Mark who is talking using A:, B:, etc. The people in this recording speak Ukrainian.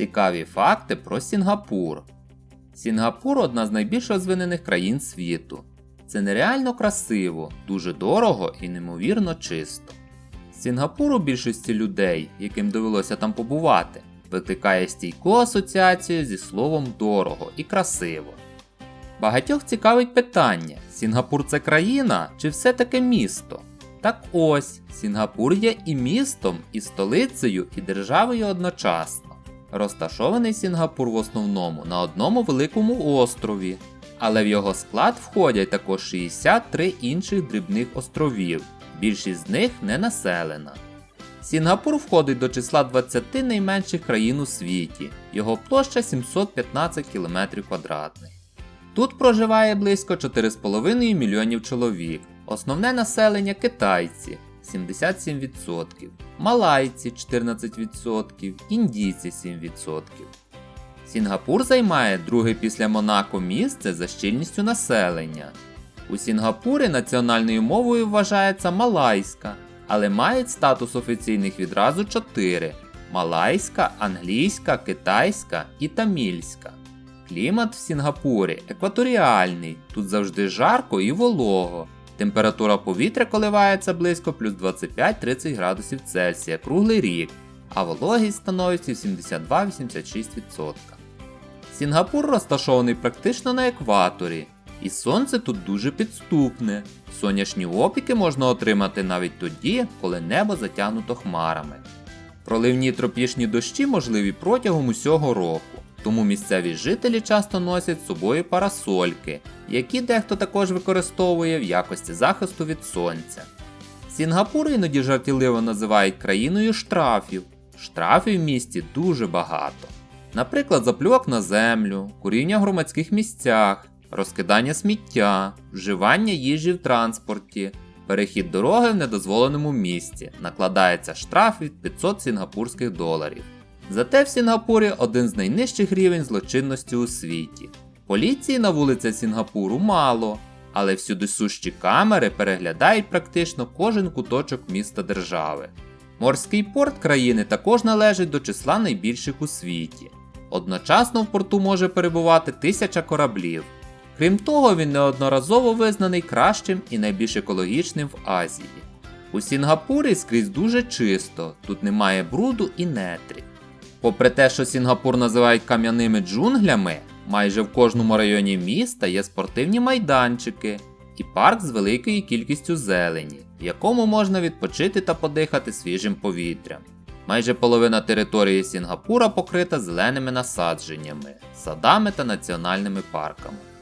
A: Цікаві факти про Сінгапур. Сінгапур одна з найбільш розвинених країн світу. Це нереально красиво, дуже дорого і неймовірно чисто. Сінгапур у більшості людей, яким довелося там побувати, викликає стійку асоціацію зі словом дорого і красиво. Багатьох цікавить питання: Сінгапур це країна чи все-таки місто? Так ось, Сінгапур є і містом, і столицею, і державою одночасно. Розташований Сінгапур в основному на одному великому острові, але в його склад входять також 63 інших дрібних островів, більшість з них не населена. Сінгапур входить до числа 20 найменших країн у світі, його площа 715 км. Тут проживає близько 4,5 мільйонів чоловік. Основне населення китайці 77%, малайці 14%, індійці 7%. Сінгапур займає друге після Монако місце за щільністю населення. У Сінгапурі національною мовою вважається малайська, але мають статус офіційних відразу чотири: малайська, англійська, китайська і тамільська. Клімат в Сінгапурі екваторіальний, тут завжди жарко і волого. Температура повітря коливається близько плюс 25-30 градусів Цельсія круглий рік, а вологість становить 72-86%. Сінгапур розташований практично на екваторі, і сонце тут дуже підступне. Сонячні опіки можна отримати навіть тоді, коли небо затягнуто хмарами. Проливні тропічні дощі можливі протягом усього року, тому місцеві жителі часто носять з собою парасольки, які дехто також використовує в якості захисту від сонця. Сінгапур іноді жартівливо називають країною штрафів. Штрафів в місті дуже багато. Наприклад, заплювок на землю, куріння в громадських місцях, розкидання сміття, вживання їжі в транспорті, перехід дороги в недозволеному місці, накладається штраф від 500 сінгапурських доларів. Зате в Сінгапурі один з найнижчих рівень злочинності у світі. Поліції на вулицях Сінгапуру мало, але всюди сущі камери переглядають практично кожен куточок міста держави. Морський порт країни також належить до числа найбільших у світі. Одночасно в порту може перебувати тисяча кораблів. Крім того, він неодноразово визнаний кращим і найбільш екологічним в Азії. У Сінгапурі скрізь дуже чисто, тут немає бруду і нетрів. Попри те, що Сінгапур називають кам'яними джунглями, майже в кожному районі міста є спортивні майданчики і парк з великою кількістю зелені, в якому можна відпочити та подихати свіжим повітрям. Майже половина території Сінгапура покрита зеленими насадженнями, садами та національними парками.